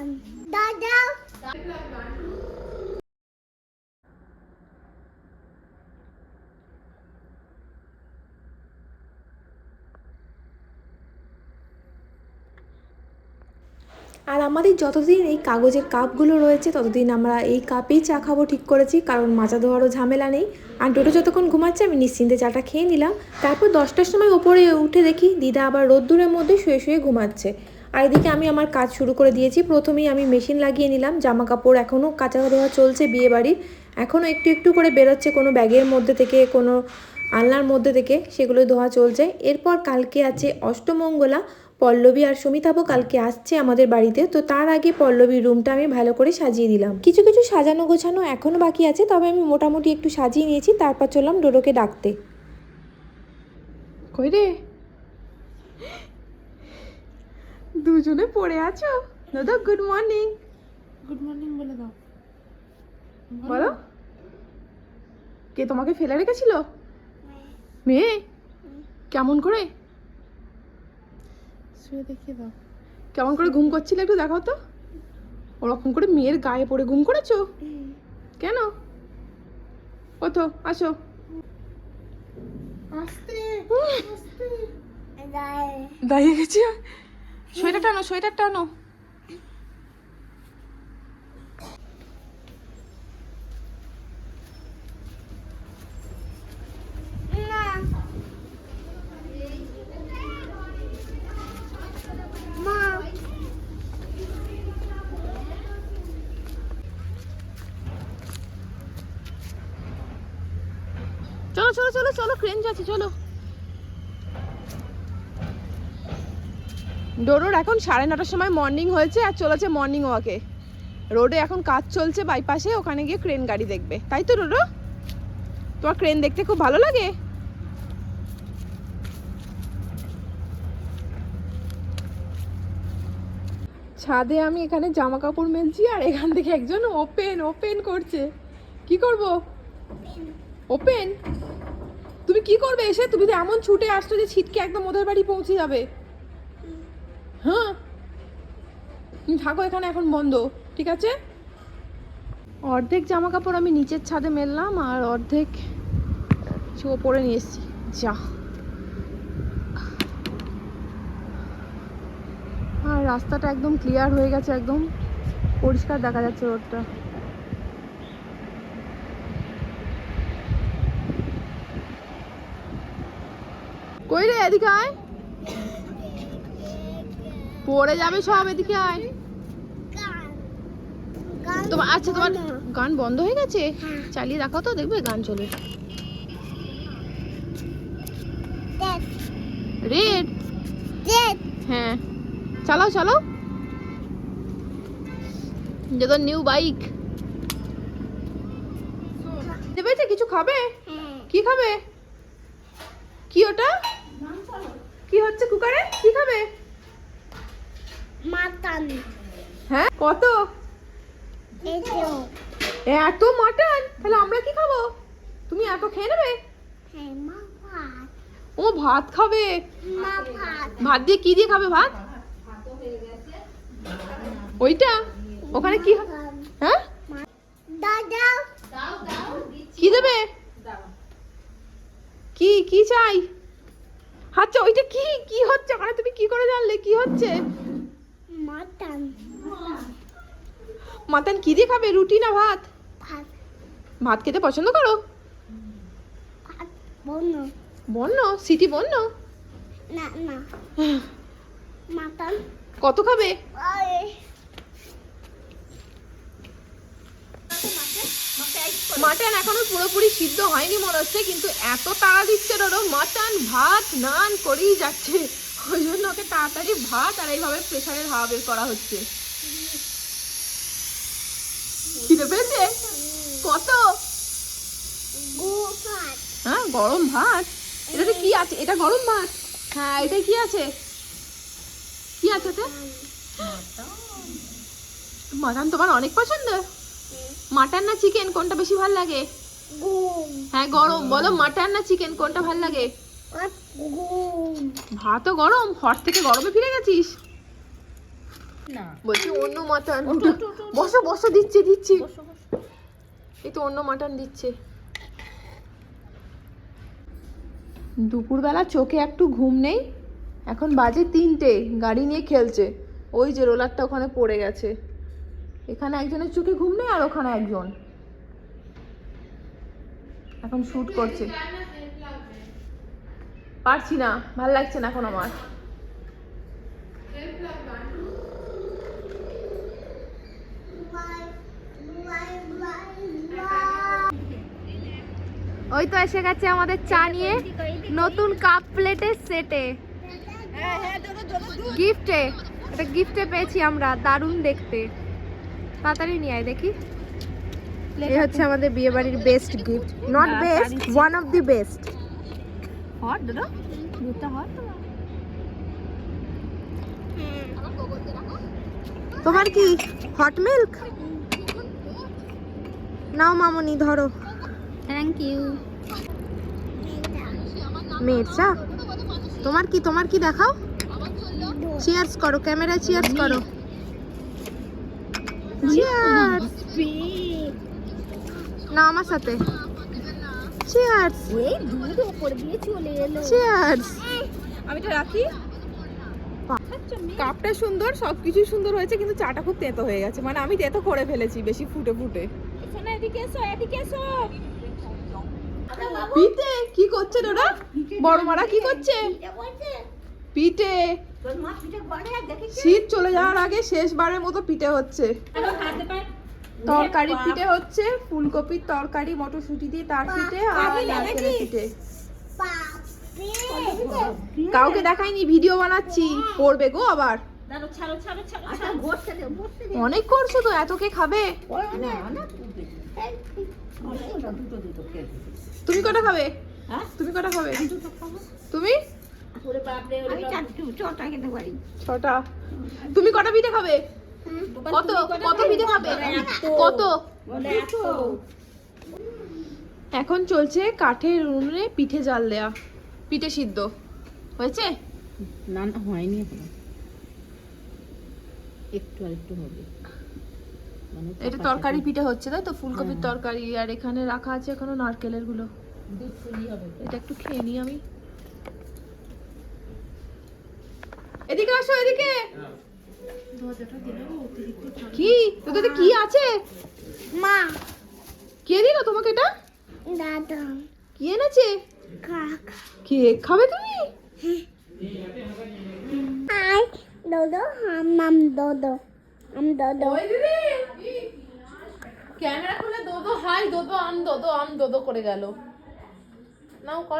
আর আমাদের যতদিন এই কাগজের কাপগুলো রয়েছে, ততদিন আমরা এই কাপেই চা খাব ঠিক করেছি, কারণ মাজা ধোয়ারও ঝামেলা নেই। আর টোটো যতক্ষণ ঘুমাচ্ছে, আমি নিশ্চিন্তে চাটা খেয়ে নিলাম। তারপর দশটার সময় ওপরে উঠে দেখি, দিদা আবার রোদ্দুরের মধ্যে শুয়ে শুয়ে ঘুমাচ্ছে। আর এদিকে আমি আমার কাজ শুরু করে দিয়েছি। প্রথমেই আমি মেশিন লাগিয়ে নিলাম জামা কাপড় এখনও কাঁচা ধোয়া চলছে বিয়ে বাড়ির এখনও একটু একটু করে বেরোচ্ছে কোনো ব্যাগের মধ্যে থেকে, কোনো আলনার মধ্যে থেকে, সেগুলো ধোয়া চলছে। এরপর কালকে আছে অষ্টমঙ্গলা, পল্লবী আর সুমিতাবও কালকে আসছে আমাদের বাড়িতে। তো তার আগে পল্লবীর রুমটা আমি ভালো করে সাজিয়ে দিলাম। কিছু কিছু সাজানো গোছানো এখনও বাকি আছে, তবে আমি মোটামুটি একটু সাজিয়ে নিয়েছি, তারপর চললাম ডোডোকে ডাকতে। কই রে? দুজনে পড়ে আছো? দাদা গুড মর্নিং গুড মর্নিং বলে দাও। বলো। কে তোমাকে ফেলে রেখেছিল? মেয়ে? কেমন করে? শুয়ে দেখিয়ে দাও। কেমন করে ঘুম করছিলে একটু দেখাও তো। ওরকম করে মেয়ের গায়ে পড়ে ঘুম করেছ? কেন? ও তো আসো। আস্তে আস্তে। দাঁড়িয়ে গেছি। সোয়েটার টানো সোয়েটার টানো না মা। চলো চলো চলো চলো ক্রেন যাচ্ছে চলো। ডোরোর এখন সাড়ে নটার সময় মর্নিং হয়েছে আর চলেছে মর্নিং ওয়াকে রোডে এখন কাজ চলছে বাইপাসে ওখানে গিয়ে ক্রেন গাড়ি দেখবে। তাই তো ডোরো? তোমার ক্রেন দেখতে খুব ভালো লাগে? ছাদে আমি এখানে জামা কাপড় মেলছি আর এখান থেকে একজন ওপেন ওপেন করছে। কি করব? ওপেন তুমি কি করবে এসে? তুমি তো এমন ছুটে আসছো যে ছিটকে একদম ওদের বাড়ি পৌঁছে যাবে। হ্যাঁ? তুমি থাকো এখানে, এখন বন্ধ, ঠিক আছে? অর্ধেক জামা কাপড় আমি নিচের ছাদে মেললাম আর অর্ধেক ওপরে নিয়ে এসেছি। যা। আর রাস্তাটা একদম ক্লিয়ার হয়ে গেছে, একদম পরিষ্কার দেখা যাচ্ছে রোডটা। কই রে, এদিকে আয়। পড়ে যাবে সব এদিকে আয়। তোমার আচ্ছা তোমার গান বন্ধ হয়ে গেছে? হ্যাঁ। চালিয়ে রাখো তো দেখবে গান চলে। রেড হ্যাঁ। চালাও চালাও। যে তোর নিউ বাইক দেবে কিছু খাবে? কি খাবে? কি ওটা? কি হচ্ছে কুকারে? কি খাবে? মাতান হ্যাঁ কত? এত। মাটন? তাহলে আমরা কি খাব? তুমি এত খেয়ে নেবে? হ্যাঁ ও ভাত খাবে? ভাত। দিয়ে কি দিয়ে খাবে ভাত? ওইটা? ওখানে কি হ্যাঁ? কি দেবে? কি কি চাই? আচ্ছা ওইটা কি কি হচ্ছে? ওখানে তুমি কি করে জানলে? কি হচ্ছে? মাতান মাতান কি দিয়ে খাবে? রুটি না ভাত? ভাত। ভাত খেতে পছন্দ করো? বন্য। বন্য? সিটি বন্য? না না। মাতান কত খাবে? মাটন এখনও পুরোপুরি সিদ্ধ হয়নি মনে হচ্ছে কিন্তু এত তাড়া দিচ্ছে ধরো। মাটন ভাত নান করেই যাচ্ছে। ওই জন্য ওকে তাড়াতাড়ি ভাত আর এইভাবে প্রেশারের হাওয়া বের করা হচ্ছে। খিদে পেয়েছে? কত? হ্যাঁ গরম ভাত। এটাতে কি আছে? এটা গরম ভাত? হ্যাঁ এটা কি আছে? কি আছে এতে মাটন তোমার অনেক পছন্দ? মাটন না চিকেন কোনটা বেশি ভালো লাগে? হ্যাঁ গরম। বলো মাটন না চিকেন কোনটা ভালো লাগে? ভাতও গরম হট থেকে গরমে ফিরে গেছিস? না। বলছি অন্য মাটন। বসো বসো দিচ্ছি দিচ্ছি। এই তো অন্য মাটন দিচ্ছে। দুপুরবেলা চোখে একটু ঘুম নেই এখন বাজে তিনটে গাড়ি নিয়ে খেলছে। ওই যে রোলারটা ওখানে পড়ে গেছে। এখানে একজনের চোখে ঘুম নেই আর ওখানে একজন। এখন শুট করছে। পারছি না ভালো লাগছে না এখন আমার। ওই তো এসে গেছে আমাদের চা নিয়ে নতুন কাপ প্লেটের সেটে গিফটে এটা গিফটে পেয়েছি আমরা দারুণ দেখতে। তাড়াতাড়ি নিয়ে আয় দেখি। এই হচ্ছে আমাদের বিয়ে বাড়ির best gift not best one of the best hot দাদা দুধটা হট তোমার কি? হট মিল্ক নাও মামনি ধরো। থ্যাংক ইউ মেয়ের চা তোমার কি তোমার কি দেখাও? চিয়ার্স করো ক্যামেরায় চিয়ার্স করো। চিয়ার্স না আমার সাথে। চিয়ার্স এই দুধ ওপর দিয়ে চলে এলো। চিয়ার্স আমি এটা রাখি। কাপটা সুন্দর সবকিছু সুন্দর হয়েছে কিন্তু চাটা খুব তেতো হয়ে গেছে। মানে আমি তেতো করে ফেলেছি বেশি ফুটে ফুটে। এদিকে এসো এদিকে এসো। পিঠে কি করছে তোরা? বড় মারা কি করছে? পিঠে শীত চলে যাওয়ার আগে শেষবারের মতো পিঠে হচ্ছে। তরকারি পিঠে হচ্ছে ফুলকপির তরকারি মটরশুঁটি দিয়ে তার পিঠে আর নারকেলের পিঠে। কাউকে দেখাইনি ভিডিও বানাচ্ছি। পড়বে গো আবার। ছাড়ো অনেক করছ তো এত কে খাবে? তুমি কটা খাবে? তুমি কটা খাবে? তুমি? ছটা। তুমি কটা পিঠে খাবে? কত? কত পিঠে খাবে কত? এখন চলছে কাঠের উনুনে পিঠে জাল দেয়া। পিঠে সিদ্ধ। হয়েছে? না না হয়নি এখনও। একটু আর একটু হবে। মানে এটা তরকারি পিঠে। হচ্ছে তাই তো? ফুলকপির তরকারি আর এখানে রাখা আছে এখনও নারকেলেরগুলো হবে। এটা একটু খেয়ে নিই আমি। এদিকে আসো এদিকে। কি? তোদের কি আছে? মা। কে দিল তোমাকে এটা? দাদা। কি এনেছে? কাক। কেক খাবে তুমি? হাই দোদো হাম মাম দোদো। আম দোদো। ওই দিদি। ক্যামেরা খুলে দোদো হাই দোদো আম দোদো আম দোদো করে গেল। নাও করো।